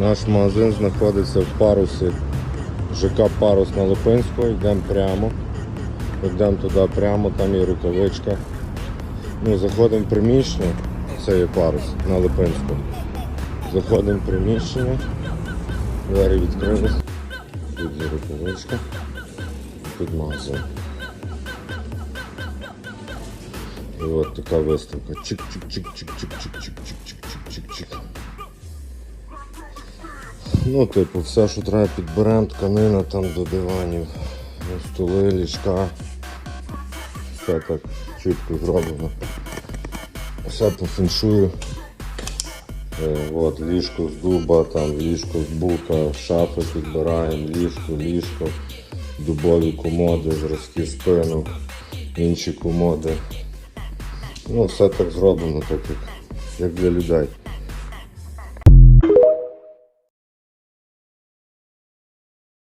Наш магазин знаходиться в парусі ЖК Парус на Липинську. Йдемо прямо. Йдемо туди прямо, там є рукавичка. Ну, заходимо в приміщення, це є парус на Липинську. Заходимо в приміщення, двері відкрились. Тут є рукавичка, тут магазин. І от така виставка. Чик-чик-чик-чик-чик-чик-чик-чик-чик-чик-чик. Ну, типу, все, що треба підберемо, тканина там до диванів, столи, ліжка. Все так чітко зроблено. Все по феншую. Е, От, ліжко з дуба, там ліжко з бука, шафи підбираємо, ліжко, ліжко, дубові комоди, зразки спинок, інші комоди. Ну, все так зроблено, так як, як для людей.